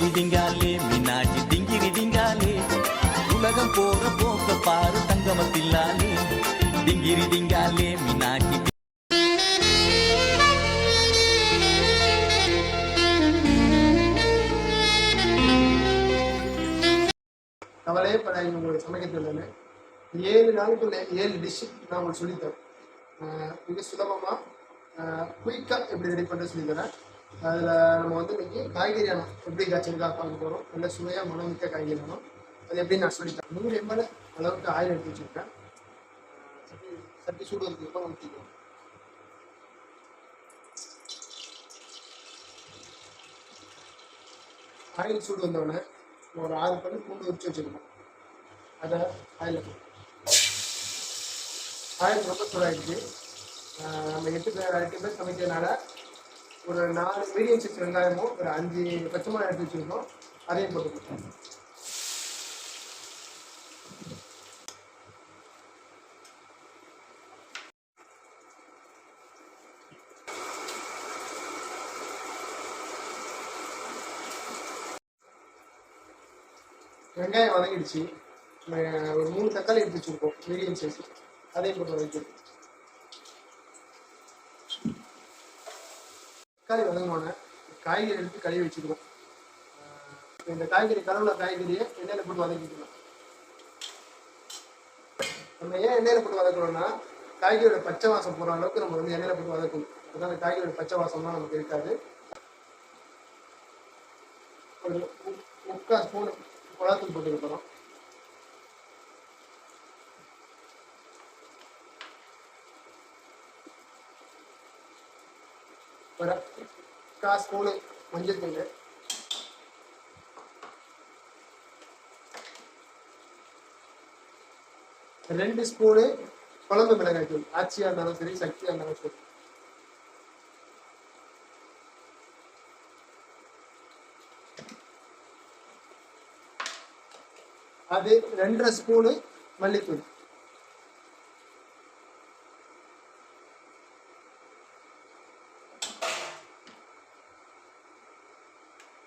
டிங்கிரி டிங்காலே மீனாட்சி டிங்கிரி டிங்காலே உலகம் போற போக்க பாரு தங்கமத்தில்லாலே. டிங்கிரி டிங்காலே மீனாட்சி கவலையே படாதீங்க உங்களுக்கு சமைக்க தெரியல ஏழு நாளுக்குள்ள ஏழு டிஷ் நான் உங்களுக்கு சொல்லித்தரேன். மிக சுலபமாக குயிக்காக எப்படி ரெடி பண்ணுறது சொல்லித்தரேன். அதில் நம்ம வந்து இன்னைக்கு காய்கறி ஆனம் எப்படி காய்ச்சலுக்காக பார்க்க போகிறோம் நல்ல சுவையாக மனமிக்க காய்கறி ஆனம் அது எப்படி நான் சொல்லித்தரேன். நூறு எம்எல் அளவுக்கு ஆயில் எடுத்து வச்சுருக்கேன். சட்டி சூடு வந்து ஆயில் சூடு வந்தோடனே ஒரு ஆறு பண்ணி பூண்டு உரிச்சு வச்சுருக்கோம். அதை ஆயில் ஆயில் ரொம்ப சூடாகிடுச்சு ஆஹ் நம்ம எட்டு பேர் எட்டு பேர் சமைக்கிறதுனால ஒரு நாலு மீடியம் சைஸ் வெங்காயமும் ஒரு அஞ்சு பச்சை எடுத்து வச்சுருக்கோம். அதையும் போட்டுக்கோங்க வெங்காயம் வதங்கிடுச்சு. ஒரு மூணு தக்காளி எடுத்து வச்சுருக்கோம் மீடியம் சைஸ் அதையும் போட்டு வதக்கிடுச்சு தக்காளி வதங்கினோடனே காய்கறி எடுத்து கழுவி வச்சுக்கணும் இந்த காய்கறி கலவுல காய்கறியை எண்ணெயில் போட்டு வதக்கிக்கலாம் நம்ம ஏன் எண்ணெயில் போட்டு வதக்கணும்னா காய்கறியோட பச்சை வாசம் போகிற அளவுக்கு நம்ம வந்து எண்ணெயில் போட்டு வதக்கணும். அதான் அந்த காய்கறியோட பச்சை வாசம்லாம் நமக்கு இருக்காது. ஒரு முக்கால் ஸ்பூன் மிளகாத்தூள் போட்டுக்கிறோம் போகிறோம் ஒரு கால் மஞ்சள் தூள். ரெண்டு ஸ்பூனு குழம்பு மிளகாய் தூள். ஆச்சியாக இருந்தாலும் சரி சக்தியாக இருந்தாலும் சரி. அது ரெண்டரை ஸ்பூனு மல்லித்தூள்.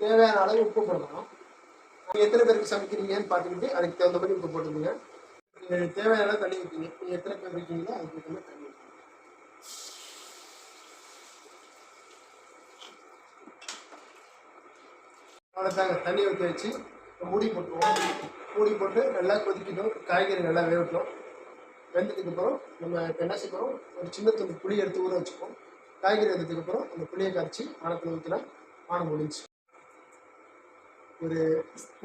தேவையான அளவு உப்பு போடணும். நீங்கள் எத்தனை பேருக்கு சமைக்கிறீங்கன்னு பார்த்துக்கிட்டு அதுக்கு தகுந்த மாதிரி உப்பு போட்டுக்கோங்க. நீங்கள் தேவையான அளவு தண்ணி ஊற்றிங்க நீங்கள் எத்தனை பேர் இருக்கீங்களோ அதுக்கு தகுந்த மாதிரி தண்ணி ஊற்றுங்க அவ்வளோதாங்க தண்ணி ஊற்றி வச்சு மூடி போட்டுருவோம். மூடி போட்டு நல்லா கொதிக்கட்டும். காய்கறி நல்லா வேகட்டும். வெந்ததுக்கு அப்புறம் நம்ம இப்போ என்ன செய்யறோம் ஒரு சின்ன துண்டு புளி எடுத்து ஊற வச்சுப்போம். காய்கறி வந்ததுக்கப்புறம் அந்த புளியை கரைச்சி ஆணத்தில் ஊற்றினா ஆணம் முடிஞ்சு ஒரு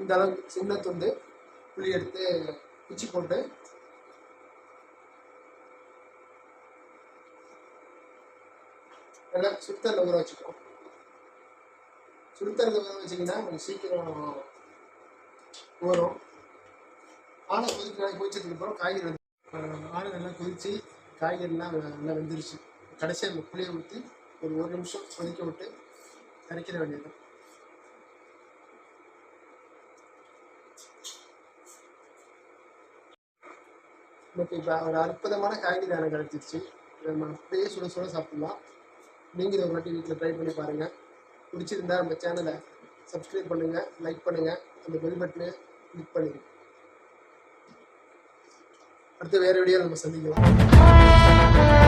இந்த அளவுக்கு சின்ன துண்டு புளி எடுத்து குச்சி போட்டு நல்லா சுடுத்தரில் ஊற வச்சுப்போம் சுடுத்தரில் ஊற வச்சிங்கன்னா கொஞ்சம் சீக்கிரம் ஊறும். ஆனை கொதிக்க நல்லா கொதிச்சதுக்கு அப்புறம் காய்கறி வந்து ஆனை நல்லா கொதித்து காய்கறிலாம் நல்லா வெந்துருச்சு. கடைசியாக அந்த புளியை ஊற்றி ஒரு ஒரு நிமிஷம் கொதிக்க விட்டு கரைக்கிற வேண்டியது நமக்கு இப்போ ஒரு அற்புதமான காய்கறி எனக்கு கிடச்சிருச்சு. நம்ம அப்படியே சுட சுட சாப்பிட்லாம். நீங்கள் இதை ஒரு வாட்டி வீட்டில் ட்ரை பண்ணி பாருங்கள் பிடிச்சிருந்தா நம்ம சேனலை சப்ஸ்கிரைப் பண்ணுங்கள் லைக் பண்ணுங்கள் அந்த பெல் பட்டனை கிளிக் பண்ணிடுங்க அடுத்து வேறு வீடியோ நம்ம சந்திக்கலாம்.